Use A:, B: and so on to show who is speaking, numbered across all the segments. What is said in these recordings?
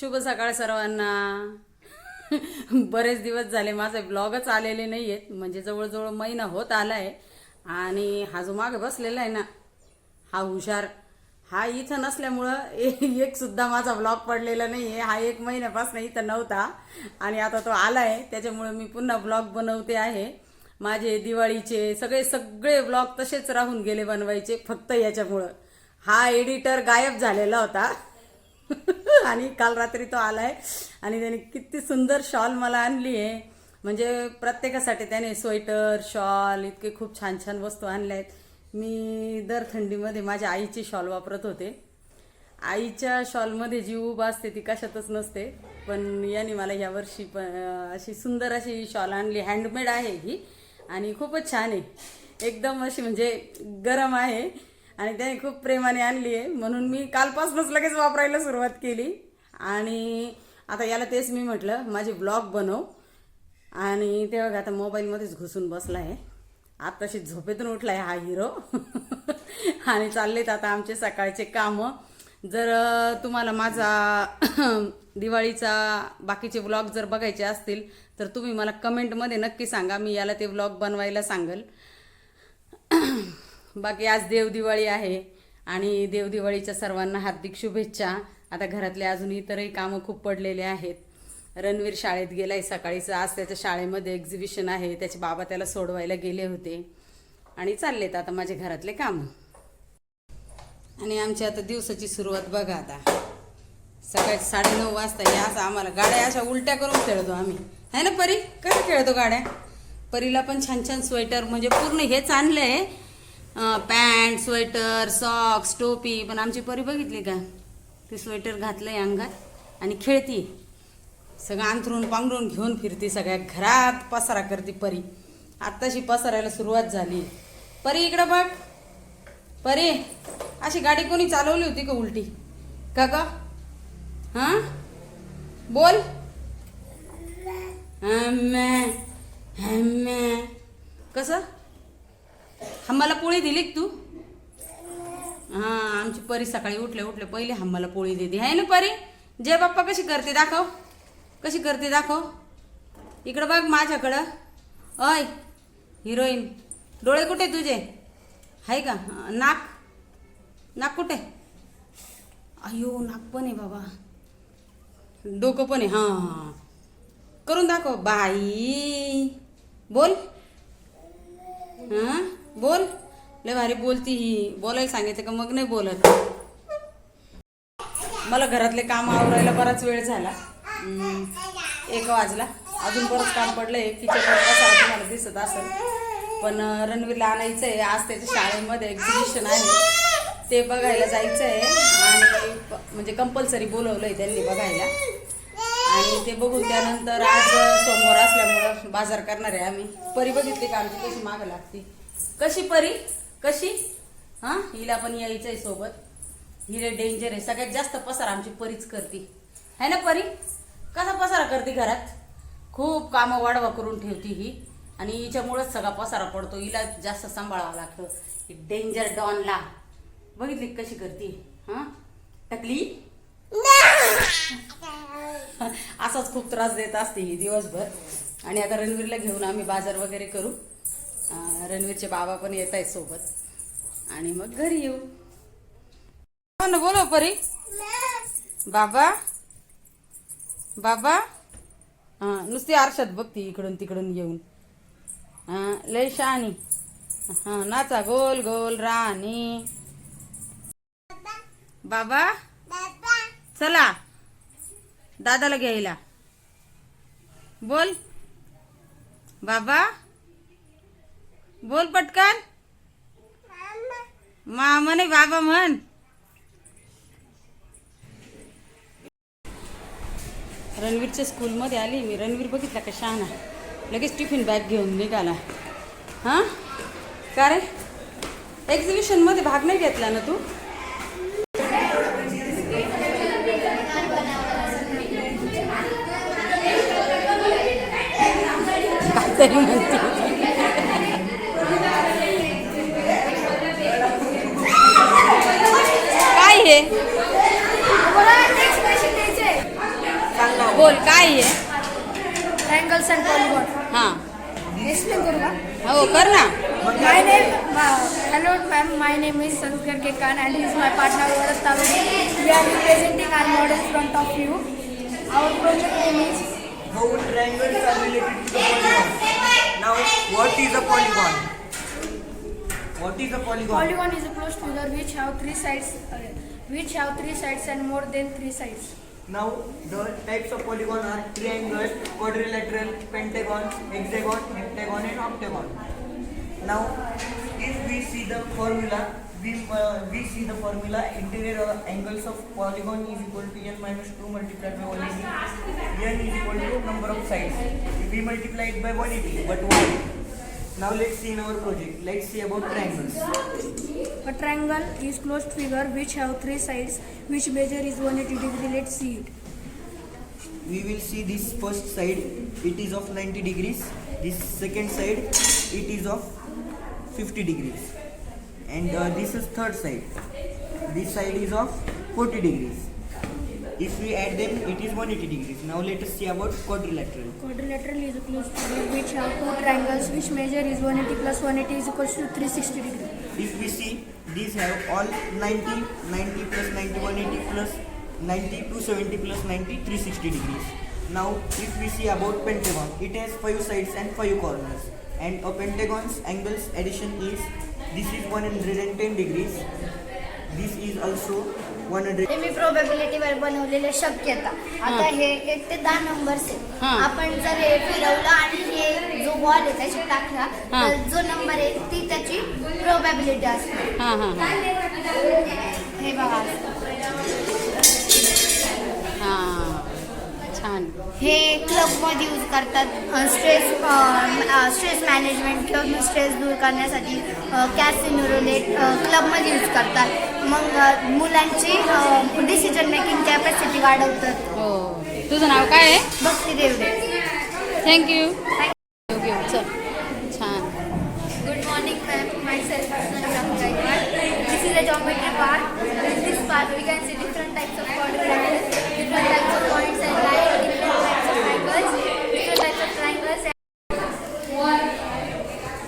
A: शुभ सकाळ सर्वांना. बरेच दिवस झाले माझे ब्लॉगच आलेले नाही आहेत म्हणजे जवळजवळ महिना होत आला आहे आणि हा जो माग बसलेला आहे ना हा हुशार. हा इथं नसल्यामुळं ए- एक सुद्धा माझा ब्लॉग पडलेला नाही आहे हा एक महिन्यापासून इथं नव्हता. आणि आता तो आला आहे त्याच्यामुळे मी पुन्हा ब्लॉग बनवते आहे. माझे दिवाळीचे सगळे सगळे ब्लॉग तसेच राहून गेले बनवायचे. फक्त याच्यामुळं. हा एडिटर गायब झालेला होता. आणि काल रात्री तो आलाय. आणि त्याने किती सुंदर शॉल मला आणली आहे. म्हणजे प्रत्येकासाठी त्याने स्वेटर शॉल इतके खूप छान छान वस्तू आणल्या आहेत मी दर थंडीमध्ये माझ्या आईची शॉल वापरत होते. आईच्या शॉलमध्ये जी उब असते ती कशातच नसते. पण याने मला यावर्षी पण अशी सुंदर अशी शॉल आणली. हँडमेड आहे ही. आणि खूपच छान आहे. एकदम अशी म्हणजे गरम आहे. आणि त्याने खूप प्रेमाने आणली आहे. म्हणून मी कालपासूनच लगेच वापरायला सुरुवात केली. आणि आता याला तेच मी म्हटलं माझे ब्लॉग बनव. आणि तेव्हा आता मोबाईलमध्येच घुसून बसला आहे. आत्ताशी झोपेतून उठला आहे हा हिरो आणि चाललेत आता आमचे सकाळचे कामं. जर तुम्हाला माझा दिवाळीचा बाकीचे ब्लॉग जर बघायचे असतील तर तुम्ही मला कमेंटमध्ये नक्की सांगा. मी याला ते ब्लॉग बनवायला सांगेल. बाकी आज देवदिवाळी आहे आणि देवदिवाळीच्या सर्वांना हार्दिक शुभेच्छा. आता घरातले अजून इतरही कामं खूप पडलेले आहेत. रणवीर शाळेत गेला आहे सकाळीचं आज त्याच्या शाळेमध्ये एक्झिबिशन आहे. त्याचे बाबा त्याला सोडवायला गेले होते. आणि चाललेत आता माझे घरातले कामं. आणि आमची आता दिवसाची सुरुवात बघा आता. सकाळी साडेनऊ वाजता या असं आम्हाला गाड्या अशा उलट्या करून खेळतो आम्ही. है ना परी? कसं खेळतो गाड्या? परीला पण छान छान स्वेटर म्हणजे पूर्ण हेच आणलंय. पॅन्ट स्वेटर सॉक्स टोपी पण आमची परी बघितली का? ती स्वेटर घातलं आहे अंगात आणि खेळती. सगळं अंथरून पांघरून घेऊन फिरते सगळ्या घरात पसारा करते परी. आत्ताशी पसारायला सुरुवात झाली. परी इकडं बघ. परी अशी गाडी कोणी चालवली होती का उलटी? का ग? हां? बोल. हम्मे हम्मे. कसं? हम्माला पोळी दिली तू? हा आमची परी सकाळी उठले उठले पहिले हम्माला पोळी देते आहे ना परी? जय बाप्पा कशी करते दाखव. कशी करते दाखव. इकडं बघ माझ्याकडं. अय हिरोईन. डोळे कुठे तुझे? आहे का? नाक? नाक कुठे? अयो नाक पण आहे बाबा. डोकं पण आहे. हां हां. करून दाखव. बाई. बोल. हां? बोल. लय भारी बोलती ही. बोलायला सांगितलं का मग नाही बोलत. मला घरातले काम आवरायला बराच वेळ झाला. एक वाजला. अजून बरंच काम पडलंय. किचन असं तुम्हाला दिसत असेल. पण रणवीरला आणायचं आहे आज त्याच्या शाळेमध्ये एक्झिबिशन आहे. ते बघायला जायचं आहे आणि म्हणजे कंपल्सरी बोलवलंय त्यांनी बघायला. आणि ते बघून त्यानंतर आज समोर असल्यामुळं बाजार करणार आहे आम्ही. परी बघितली का आमची? कशी मागं लागते? कशी परी? कशी? हां? हिला पण यायचं आहे सोबत. हिला डेंजर आहे. सगळ्यात जास्त पसारा आमची परीच करते. है ना परी? कसा पसारा करते घरात? खूप कामं वाढवा करून ठेवती ही. आणि हिच्यामुळंच सगळा पसारा पडतो. हिला जास्त सांभाळावं लागतं. डेंजर डॉनला. बघितली कशी करते? हां? टकली? असाच खूप त्रास देत असते ही दिवसभर. आणि आता रणवीरला घेऊन आम्ही बाजार वगैरे करू. रणवीरचे बाबा पण येत आहेत सोबत. आणि मग घरी येऊ. हो ना बोलो परी. बाबा. बाबा. हा नुसती आरशात बघती इकडून तिकडून येऊन. लय शहाणी. हा नाचा गोल गोल राणी. बाबा. चला. दादाला घ्यायला. बोल. बाबा. बोल पटकन. मामा नाही बाबा म्हण. रणवीरच्या स्कूलमध्ये आली. मी रणवीर बघितला का शहाणा? लगेच टिफिन बॅग घेऊन निघाला. हां? का रे? एक्झिबिशनमध्ये भाग नाही घेतला ना तू? तरी म्हणते.
B: रे
A: बोल काय हो.
B: कर
A: ना.
B: My name hello ma'am my name is Sanskar K कान अँड इज माय पार्टनर वर असता we are representing our model front of you our
C: project name is whole triangle is a polygon what is a polygon polygon is a close
B: to the which three sides which have three sides and more than three sides.
C: Now, the types of polygon are triangle, quadrilateral, pentagon, hexagon, heptagon, and octagon. Now, if we see the formula, we, uh, we see the formula interior uh, angles of polygon is equal to n minus 2 multiplied by 180. n is equal to number of sides. We multiply it by 180, but why? Now let's see in our project. Let's see about triangles.
B: A triangle is closed figure which have three sides, which measure is 180 degree. Let's see it.
C: we will see this first side it is of 90 degrees this second side it is of 50 degrees and uh, this is third side this side is of 40 degrees if we add them it is 180 degrees. Now let us see about quadrilateral.
B: Quadrilateral is a closed figure which have two triangles which measure is 180 plus 180 is equals to 360 degrees.
C: if we see these have all 90 90 plus 90 180 plus 90 270 plus 90 360 degrees. Now if we see about pentagon it has five sides and five corners. And a pentagon's angles addition is this is 110 degrees. This is also 100
D: हे मी probability वर बनवलेले शक्यता. आता हे. एक ते दहा numbers
A: हा.
D: आपण जर हे फिरवलं आणि हे जो बॉल आहे त्याच्यात टाकला
A: हा.
D: तर जो नंबर आहे ती त्याची प्रोबॅबिलिटी असते.
A: हां हां हां.
D: हे बघा
A: हां छान.
D: हे क्लबमध्ये यूज करतात स्ट्रेस स्ट्रेस मॅनेजमेंट किंवा स्ट्रेस दूर करण्यासाठी कॅसिनो रोलेट क्लबमध्ये यूज करतात. मग मुलांची डिसिजन मेकिंग कॅपॅसिटी वाढवतात.
A: हो. तुझं नाव काय आहे?
D: भक्ती देवडे
A: थँक्यू ओके चल छान
D: Good morning, ma'am. Myself, Sanjana Gaikwad. This is a geometry part. In this part, we can see different types of quadrilaterals, different types of points and lines, different types of angles, different types of triangles.
A: चल चल राणा चल लवकर
E: First of all, what is the evaporation rate? This is number circulation system. The function of dance to the various particles, kind of water vapor, oxygen, sodium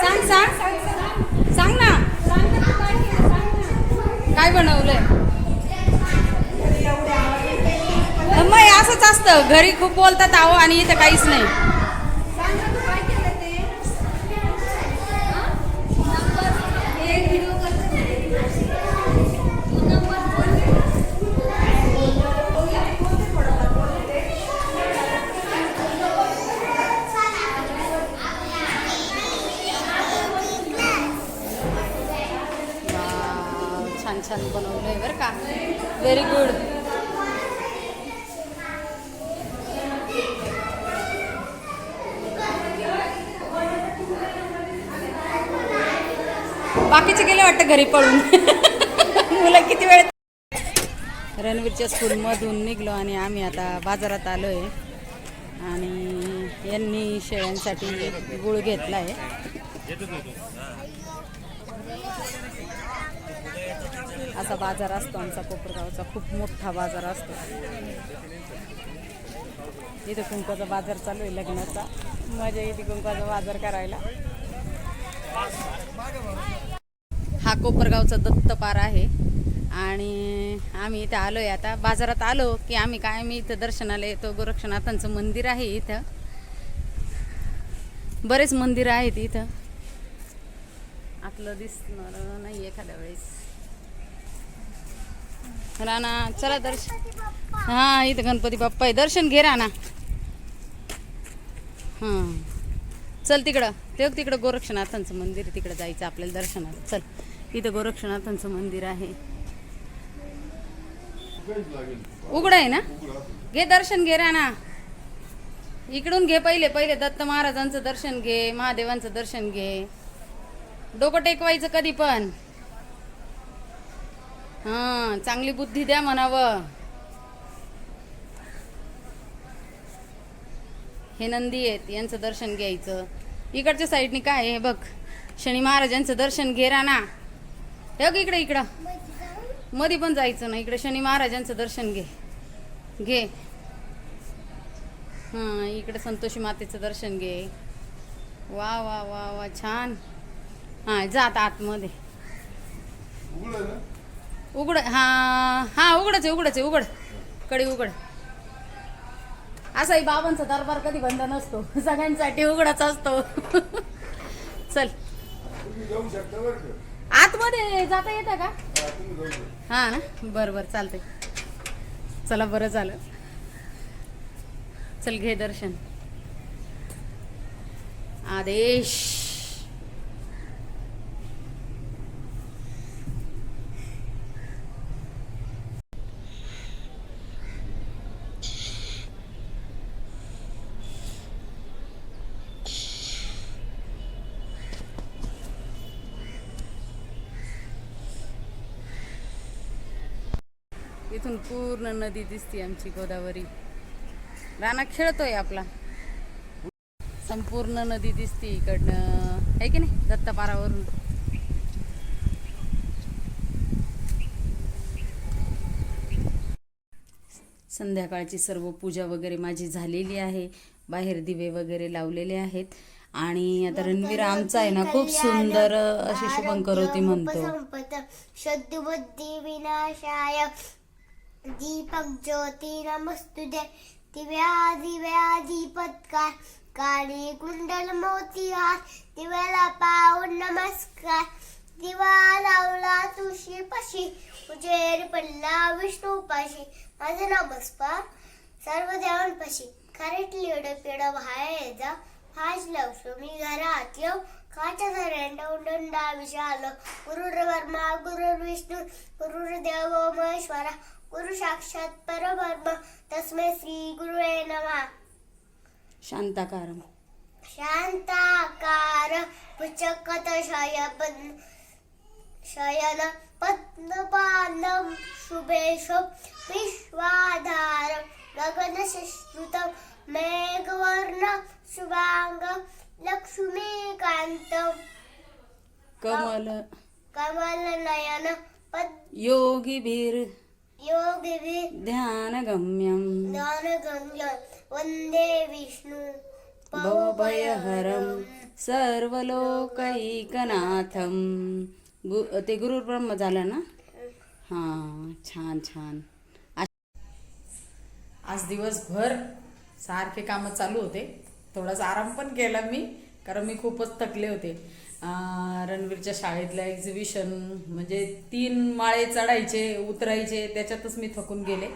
B: सांग
A: सांग. सांग ना. काय बनवलंय? मग असंच असतं. घरी खूप बोलतात आहो आणि इथं काहीच नाही. छान छान छान बनवलंय बरं का. व्हेरी गुड बाकीचे गेले वाटतं घरी पळून. मुलं किती वेळ रणवीरच्या स्कूलमधून निघलो आणि आम्ही आता बाजारात आलो आहे आणि यांनी शेळ्यांसाठी गुळ घेतला आहे असा बाजार असतो आमचा कोपरगावचा. खूप मोठा बाजार असतो. इथं कुंकाचा बाजार चालू आहे लग्नाचा. मजा येते कुंकाचा बाजार करायला. हा कोपरगावचा दत्तपार आहे. आणि आम्ही इथं आलो आहे आता. बाजारात आलो की आम्ही काय मी इथं दर्शनाला येतो. गोरक्षनाथांचं मंदिर आहे इथं. बरेच मंदिरं आहेत इथं. आपलं दिसणार नाही एखाद्या वेळेस. राणा चला दर्शन. हां इथं गणपती बाप्पा आहे. दर्शन घे राणा. हां. चल तिकडं. ते तिकडं गोरक्षनाथांचं मंदिर आहे, तिकडं जायचं आपल्याला दर्शनाला. चल. इथं गोरक्षनाथांचं मंदिर आहे. उघडं आहे ना? घे दर्शन घे राणा. इकडून घे पहिले पहिले दत्त महाराजांचं दर्शन घे महादेवांचं दर्शन घे. डोकं टेकवायचं कधी पण. हा चांगली बुद्धी द्या म्हणावं हे नंदी आहेत यांचं दर्शन घ्यायचं. इकडच्या साईडने काय आहे हे बघ. शनी महाराजांचं दर्शन घे ना हे बघ इकडे इकडं. मध्ये पण जायचं ना इकडे शनी महाराजांचं दर्शन घे. घे. हां इकडे संतोषी मातेचं दर्शन घे. वा वा वा वा छान. हां जात आतमध्ये. उघड हां हां उघडच आहे उघडच आहे उघड. कडी उघड. असाही बाबांचा दरबार कधी बंद नसतो. सगळ्यांसाठी उघडाच असतो. चल. आतमध्ये जाता येतं का? हा ना? बरं बरं चालतंय. चला बरं झालं. चल घे दर्शन. आदेश. इथून पूर्ण नदी दिसते आमची गोदावरी. राणा खेळतोय आपला. संपूर्ण नदी दिसते इकडनं. आहे की नाही? दत्तपारावरून. संध्याकाळची सर्व पूजा वगैरे माझी झालेली आहे. बाहेर दिवे वगैरे लावलेले आहेत. आणि आता रणवीर आमचा आहे ना खूप सुंदर अशी शुभंकर होती म्हणतो
D: विनाशाय. दीपक ज्योती नमस्तुते दिव्या दिव्या दीपत्कार काळी कुंडल मोतीहार दिव्याला पाहून नमस्कार दिवा लावला तुळशी पशी उजेर पडला विष्णू पाशी माझं नाव बसपा सर्व देवांपाशी खरेट लिड पिड बाहेर जा फाज लावशो मी घरात येऊ काच्या झऱ्यांड दंडा विशाल गुरुर वर्मा गुरुर विष्णू गुरुर देव महेश्वरा गुरु साक्षात परब्रह्म तस्मै श्री गुरुवे नमः।
A: शांताकारम।
D: शांताकार पुचकत शयपन शयन पद्मपानं शुभेश विश्वाधारं गगनसुष्टुतं मेघवर्ण शुभांग लक्ष्मीकान्तं।
A: कमल।
D: कमलनयन पद
A: योगिभिर्
D: योगिभिः
A: ध्यानगम्यं
D: ज्ञानगम्य वन्दे विष्णु
A: भवभयहरं सर्वलोकैकनाथं गु ते गुरु ब्रह्म झालं ना हां छान छान आज दिवसभर सारखे कामं चालू होते. थोडासा आराम पण केला मी कारण मी खूपच थकले होते. रणवीरच्या शाळेतलं एक्झिबिशन म्हणजे तीन माळे चढायचे उतरायचे त्याच्यातच मी थकून गेले.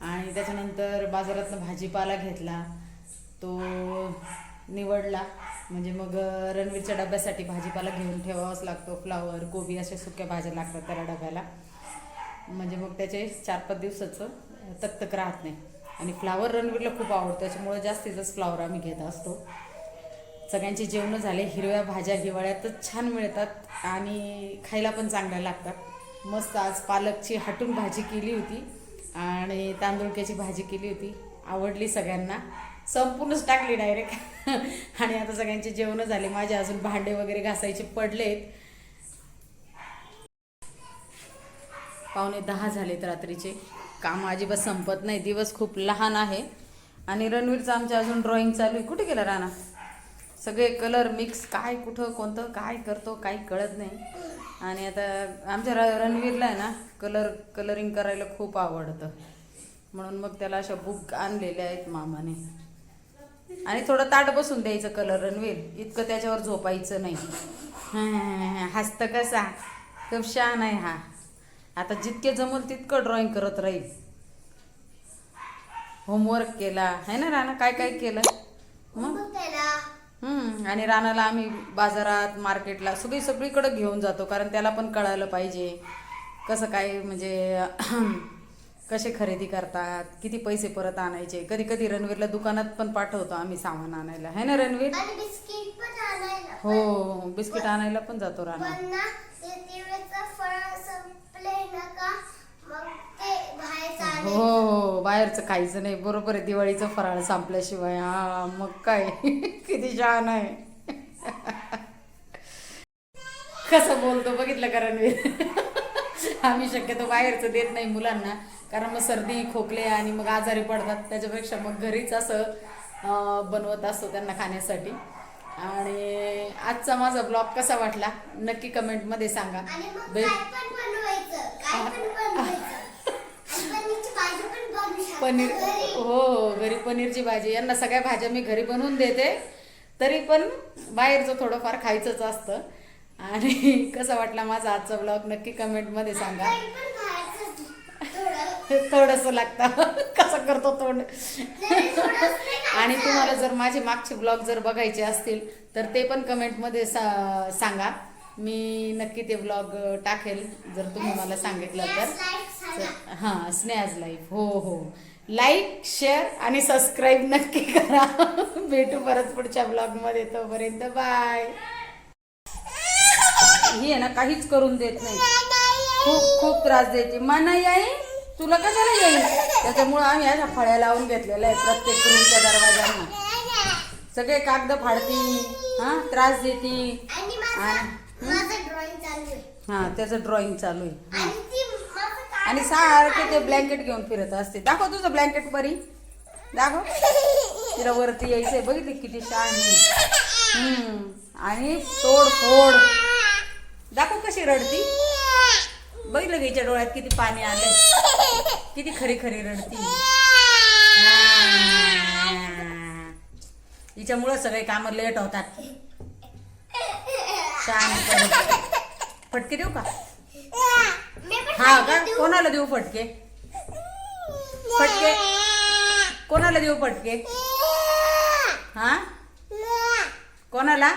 A: आणि त्याच्यानंतर बाजारातनं भाजीपाला घेतला. तो निवडला. म्हणजे मग रणवीरच्या डब्यासाठी भाजीपाला घेऊन ठेवावाच लागतो. फ्लावर कोबी अशा सुक्या भाज्या लागतात त्याला डब्याला. म्हणजे मग त्याचे चार पाच दिवसाचं तकतक राहत नाही. आणि फ्लावर रणवीरला खूप आवडतो. त्याच्यामुळे जास्तीतच फ्लावर आम्ही घेत असतो. सगळ्यांचे जेवणं झाले हिरव्या भाज्या हिवाळ्यातच छान मिळतात आणि खायला पण चांगल्या लागतात. मस्त आज पालकची हटून भाजी केली होती आणि तांदुळक्याची भाजी केली होती. आवडली सगळ्यांना. संपूर्णच टाकली डायरेक्ट आणि आता सगळ्यांचे जेवणं झाले. माझे अजून भांडे वगैरे घासायचे पडलेत. पावणे दहा झालेत रात्रीचे. काम अजिबात संपत नाही. दिवस खूप लहान आहे. आणि रणवीरचं आमच्या अजून ड्रॉइंग चालू आहे. कुठे गेला राणा? सगळे कलर मिक्स काय कुठं कोणतं काय करतो काही कळत नाही. आणि आता आमच्या र रणवीरला आहे ना कलर कलरिंग करायला खूप आवडतं. म्हणून मग त्याला अशा बुक आणलेल्या आहेत मामाने. आणि थोडं ताट बसून द्यायचं कलर रणवीर. इतकं त्याच्यावर झोपायचं नाही. हसतं कसा? खूप छान आहे हा. आता जितके जमल तितकं ड्रॉइंग करत राहील. होमवर्क केला. आहे ना राणा? काय काय केलं? मग? आणि राणाला आम्ही बाजारात मार्केटला सगळी सगळीकडे घेऊन जातो कारण त्याला पण कळायलं पाहिजे. कसं काय म्हणजे कसे खरेदी करतात किती पैसे परत आणायचे. कधी कधी रणवीरला दुकानात पण पाठवतो आम्ही सामान आणायला. है ना रणवीर? हो बिस्किट आणायला पण जातो राणा हो बाहेरचं खायचं नाही. बरोबर आहे दिवाळीचं फराळ संपल्याशिवाय. हा मग काय? किती छान आहे. कसं बोलतो बघितलं का रणवीर? आम्ही शक्यतो बाहेरचं देत नाही मुलांना. कारण मग सर्दी खोकले आणि मग आजारी पडतात. त्याच्यापेक्षा मग घरीच असं बनवत असतो त्यांना खाण्यासाठी. आणि आजचा माझा ब्लॉग कसा वाटला? नक्की कमेंटमध्ये सांगा
D: आणि मग
A: बे-
D: काय पण बनवायचं काय पण बनवायचं आणि पनीरची भाजी पण बनवू शकतो
A: पनीर. हो हो घरी पनीरची भाजी. यांना सगळ्या भाज्या मी घरी बनवून देते. तरी पण बाहेरचं थोडंफार खायचंच असतं. आणि कसा वाटला माझा आजचा ब्लॉग नक्की कमेंटमध्ये सांगा. थोडंसं लागतं. कसं करतो तोंड. आणि तुम्हाला जर माझे मागचे ब्लॉग जर बघायचे असतील तर ते पण कमेंटमध्ये सा सांगा. मी नक्की ते ब्लॉग टाकेल जर तुम्ही मला सांगितलं तर. हां स्नेहाज लाईफ हो हो. लाईक शेअर आणि सबस्क्राईब नक्की करा. भेटू परत पुढच्या ब्लॉगमध्ये तोपर्यंत बाय ही आहे ना काहीच करून देत नाही. खूप खूप त्रास देते. मना येईल तुला कशाला येईल? त्याच्यामुळं आम्ही अशा फळ्या लावून घेतलेल्या आहे प्रत्येक रूमच्या दरवाजांना सगळे कागद फाडती हा त्रास देती.
D: आणि माझं माझं ड्रॉइंग चालू आहे.
A: हा त्याचं ड्रॉइंग चालू आहे.
D: आणि
A: सारखे ते ब्लँकेट घेऊन फिरत असते. दाखव तुझं ब्लँकेट परी. दाखव. तिला वरती यायचंय. बघितली किती छान आणि तोड फोड दाखव कशी रडती. बघितलं का हिच्या डोळ्यात किती पाणी आलंय. किती खरी खरी रडती. हिच्यामुळं सगळे कामं लेट होतात. छान करत. देऊ का? हा का? कोणाला देऊ फटके? फटके? कोणाला देऊ फटके? हा? कोणाला?